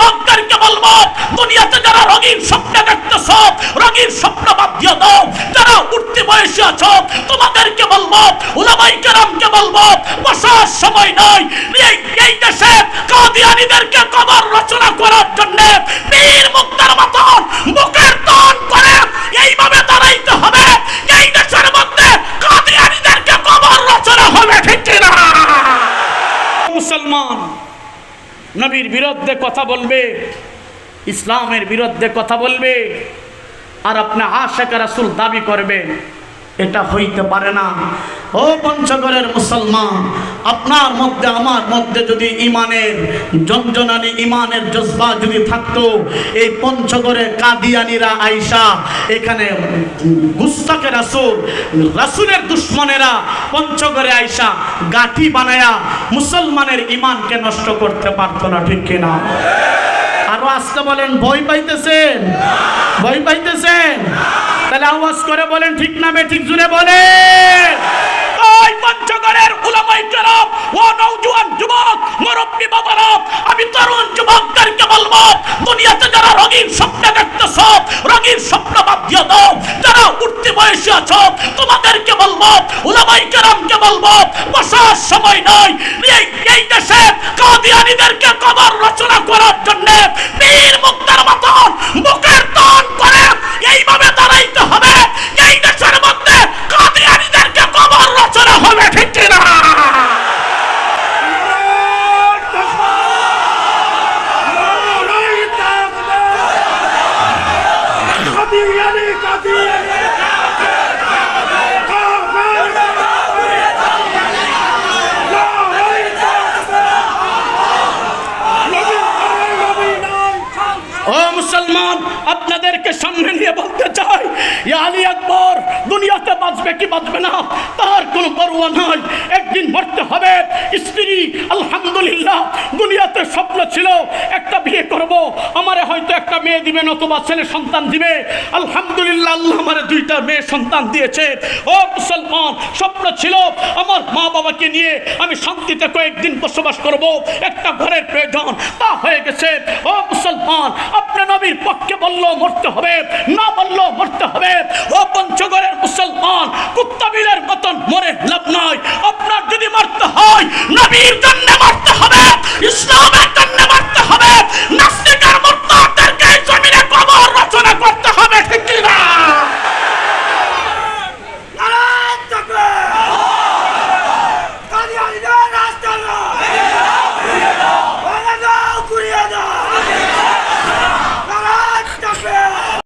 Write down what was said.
যুবকদেরকে বলব, দুনিয়াতে যারা রঙিন স্বপ্ন দেখতেছ রঙিন স্বপ্ন বাদ দিয়ে দাও যারা উঠতে বয়সে আছো, তোমাদেরকে বলব ওলামাই কেরামকে বলব, বসার সময় নয় এই এই দেশে কাদিয়ানিদেরকে কবর রচনা করার জন্য বীর মুক্তার মতন মুখের টান করে এইভাবে দাঁড়াইতে হবে এই দেশের মধ্যে কাদিয়ানিদেরকে কবর রচনা হবে ঠিক না মুসলমান নবীর বিরুদ্ধে কথা বলবে ইসলামের বিরুদ্ধে কথা বলবে আর আপনি আশেখ রাসুল দাবি করবে এটা হইতে পারে না। ও পঞ্চগড়ের মুসলমান, আপনার মধ্যে, আমার মধ্যে যদি ইমানের জঞ্জনানি ইমানের জজবা যদি থাকতো, এই পঞ্চগড়ে কাদিয়ানিরা আইসা, এখানে গুস্তাকে রাসুল, রাসুলের দুশ্মনেরা পঞ্চগড়ে আইসা গাঠি বানায়া মুসলমানের ইমানকে নষ্ট করতে পারতো না, ঠিক কিনা? আরও আসতে বলেন, ভয় পাইতেছেন? ভয় পাইতেছেন? তাহলে আওয়াজ করে বলেন, ঠিক না বে, ঠিক জুড়ে বলেন। ওই পঞ্চগড়ের উলামাই কেরাম, ও নওজোয়ান যুবক, মুরব্বী বাবারা, আমি তরুণ যুবকদেরকে বলব, দুনিয়াতে যারা রঙিন স্বপ্ন দেখতেছ, রঙিন স্বপ্ন বাদ দিয়ে দাও যারা উঠতে বয়সে আছো, তোমাদেরকে বলব উলামাই কেরামকে বলব, বসার সময় নয় এই এই দেশে কাদিয়ানিদেরকে কবর রচনা করার জন্য বীর মুক্তার মতন মুখের টান করে এইভাবে দাঁড়াইতে হবে এই দেশের মধ্যে কাদিয়ানিদেরকে কবর রচনা হবে ঠিক না কাদিয়ানি কাদিয়ানি ও মুসলমান, আপনাদেরকে সামনে নিয়ে বলতে চাই আলী আকবর, দুনিয়াতে বাঁচবে কি বাঁচবে না, তার কোনো পরোয়া নয় একদিন মরতে হবে। আলহামদুলিল্লাহ, দুনিয়াতে স্বপ্ন ছিল একটা বিয়ে করব, আমারে হয়তো একটা মেয়ে দিবে নতুবা ছেলে সন্তান দিবে। আলহামদুলিল্লাহ, আল্লাহ আমারে দুইটা মেয়ে সন্তান দিয়েছে। ও মুসলমান, স্বপ্ন ছিল আমার মা বাবাকে নিয়ে আমি শান্তিতে কয়েকদিন বসবাস করব, একটা ঘরের প্রয়োজন, তা হয়ে গেছে। ও মুসলমান, আপনি নবীর পক্ষে বলল মরতে হবে, না বলল মরতে হবে। ও পঞ্চগড়ের মুসলমান, কুত্তাবিলের মতন মরে লাভ নয় আপনার যদি মরতে হয়, নবীর